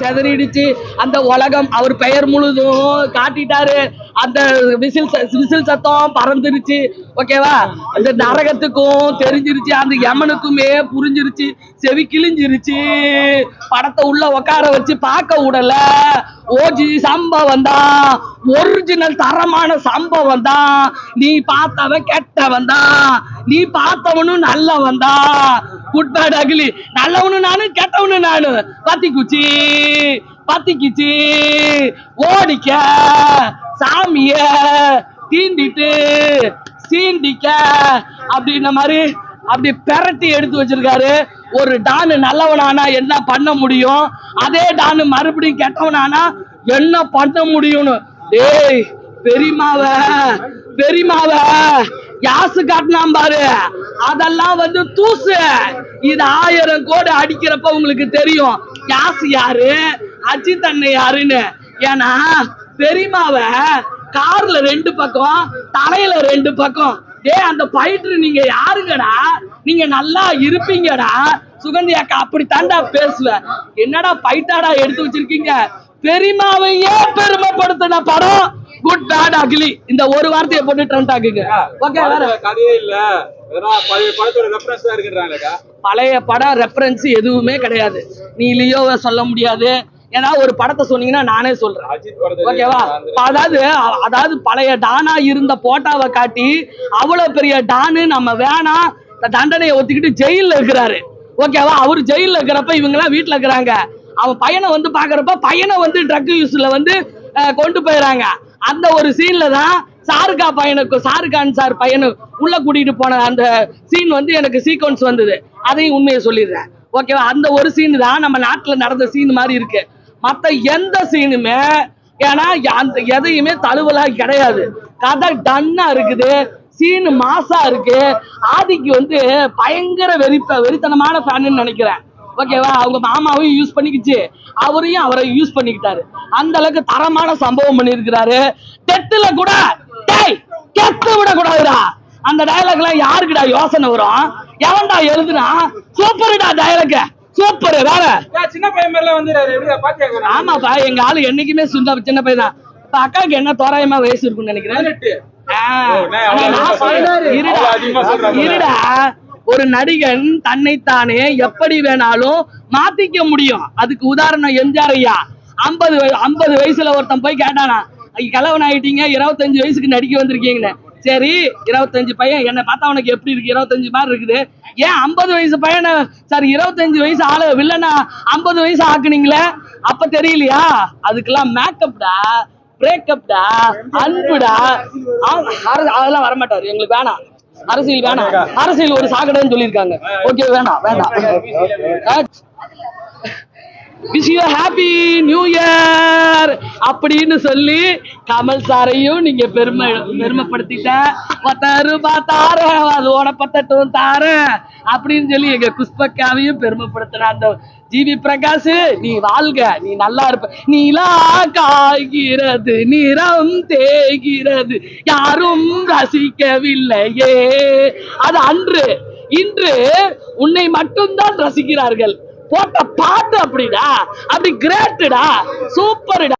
செதறிடுச்சு. அந்த உலகம் அவர் பெயர் முழுதும் காட்டிட்டாரு. அந்த விசில் விசில் சத்தம் பறந்துருச்சு. ஓகேவா அந்த நரகத்துக்கும் தெரிஞ்சிருச்சு. அந்த யமனுக்குமே புரிஞ்சிருச்சு. செவி கிழிஞ்சிருச்சு. படத்தை உள்ள உட்கார வச்சு பார்க்க விடல. ஓஜி சம்பவம் தான். ஒரிஜினல் தரமான சம்பவம் தான். நீ பார்த்தவன் கெட்டவன் தான். நீ பார்த்தவனும் நல்லவன் தான். Good bad அகிலி. நல்லவனு நானு கெட்டவனு நானு பத்தி குச்சி பத்திக்குச்சி ஓடிக்க சாமிய தீண்டிட்டு சீண்டிக்க அப்படின்ன மாதிரி அப்படி பெரட்டி எடுத்து வச்சிருக்காரு. ஒரு டானு நல்லவனானா என்ன பண்ண முடியும்? அதே டானு மறுபடியும் கெட்டவனானா என்ன பண்ண முடியும்னு? டேய் பெரியமாவ பெரியமாவ யாசு காட்டினான் பாரு. அதெல்லாம் வந்து தூசு. இது ஆயிரம் கோடி அடிக்கிறப்ப உங்களுக்கு தெரியும். யாசு யாரு? அஜித் அண்ணன் யாருன்னு. ஏன்னா பெரியமாவ கார்ல ரெண்டு பக்கம் தலையில ரெண்டு பக்கம். டேய் அந்த பயிற்று நீங்க யாருங்கடா? நீங்க நல்லா இருப்பீங்கடா. சுகந்தி அக்கா அப்படி தாண்டா பேசுவேன் என்னடா பைட்டாடா எடுத்து வச்சிருக்கீங்க? பெரியமாவையே பெருமைப்படுத்தின படம்? குட் பேட் அகிலி இந்த ஒரு வார்த்தையை போட்டு ட்ரெண்ட் ஆக்குங்க. ஓகே வேற. கதையே இல்ல. பழைய படம் ரெஃபரன்ஸ் எதுவுமே கிடையாது. நீ லியோவை சொல்ல முடியாது. ஏதாவது ஒரு படத்தை சொன்னீங்கன்னா நானே சொல்றேன். ஓகேவா அதாவது அதாவது பழைய டானா இருந்த போட்டாவை காட்டி அவ்வளவு பெரிய டானு நம்ம இந்த தண்டனையை ஒத்துக்கிட்டு ஜெயில்ல இருக்கிறாரு. ஓகேவா அவர் ஜெயில்ல இருக்கிறப்ப இவங்க எல்லாம் வீட்டுல இருக்கிறாங்க. அவன் பையனை வந்து பாக்குறப்ப பையனை வந்து ட்ரக் யூஸ்ல வந்து கொண்டு போயிடறாங்க அந்த ஒரு சீன்ல தான் சாருக்கா பையனுக்கு சாருகான் சார் பையனு உள்ள கூட்டிட்டு போன அந்த சீன் வந்து எனக்கு சீக்வன்ஸ் வந்தது. அதையும் உண்மையை சொல்லிடுறேன். ஓகேவா அந்த ஒரு சீன் தான் நம்ம நாட்டில் நடந்த சீன் மாதிரி இருக்கு. மற்ற எந்த சீனுமே ஏன்னா அந்த எதையுமே தழுவலா கிடையாது. கதை டன்னா இருக்குது. சீனு மாசா இருக்கு. ஆதிக்கு வந்து பயங்கர வெறித்த வெறித்தனமான ஃபேனுன்னு நினைக்கிறேன். ஓகேவா அவங்க மாமாவையும் யூஸ் பண்ணிக்கிச்சு. அவரையும் அவரை யூஸ் பண்ணிக்கிட்டாரு. அந்த அளவுக்கு தரமான சம்பவம் பண்ணியிருக்கிறாரு. டெட்டுல கூட டேய் கெத்து விட கூடாதுடா அந்த டயலாக் எல்லாம் யாருக்குடா யோசனை வரும்? எவன்டா எழுதுனா? சூப்பர்டா டயலாக் சூப்பர் வேற. சின்ன பையன் வந்து ஆமாப்பா எங்க ஆளு என்னைக்குமே சின்ன சின்ன பையன் தான். இப்ப அக்காக்கு என்ன தோராயமா வயசு இருக்கும்னு நினைக்கிறேன்? இருடா, ஒரு நடிகன் தன்னைத்தானே எப்படி வேணாலும் மாத்திக்க முடியும். அதுக்கு உதாரணம் எம்ஜிஆர் ஐயா. ஐம்பது ஐம்பது வயசுல ஒருத்தன் போய் கேட்டானா கலவன் ஆயிட்டீங்க இருபத்தஞ்சு வயசுக்கு நடிக்க வந்திருக்கீங்கன்னு. சரி இருபத்தஞ்சு பையன் என்ன பார்த்தா உனக்கு எப்படி இருக்கு? இருபத்தஞ்சு மாதிரி இருக்குது. ஏன் ஐம்பது வயசு பையனை சார் இருபத்தஞ்சு வயசு ஆளு வில்லனா ஐம்பது வயசு ஆக்குனீங்களே? அப்ப தெரியலையா? அதுக்கெல்லாம் மேக்கப்டா பிரேக்கப்டா அன்புடா அதெல்லாம் வரமாட்டாரு எங்களுக்கு வேணாம். அரசியல் வேணாம். அரசியல் ஒரு சாக்கடைன்னு சொல்லியிருக்காங்க. ஓகே வேணாம் வேணாம். Wish you happy new year அப்படின்னு சொல்லி கமல் சாரையும் நீங்க பெருமை பெருமைப்படுத்திட்ட பத்து அது உடப்பத்தட்டும் தாரேன் அப்படின்னு சொல்லி எங்க குஷ்பக்காவையும் பெருமைப்படுத்தின அந்த ஜிவி பிரகாஷ் நீ வாழ்க நீ நல்லா இருப்ப நீலா காய்கிறது நிறம் தேய்கிறது யாரும் ரசிக்கவில்லையே. அது அன்று இன்று உன்னை மட்டும்தான் ரசிக்கிறார்கள். போட்ட பாட்டு அப்படிடா. அப்படி கிரேட்டுடா சூப்பர்டா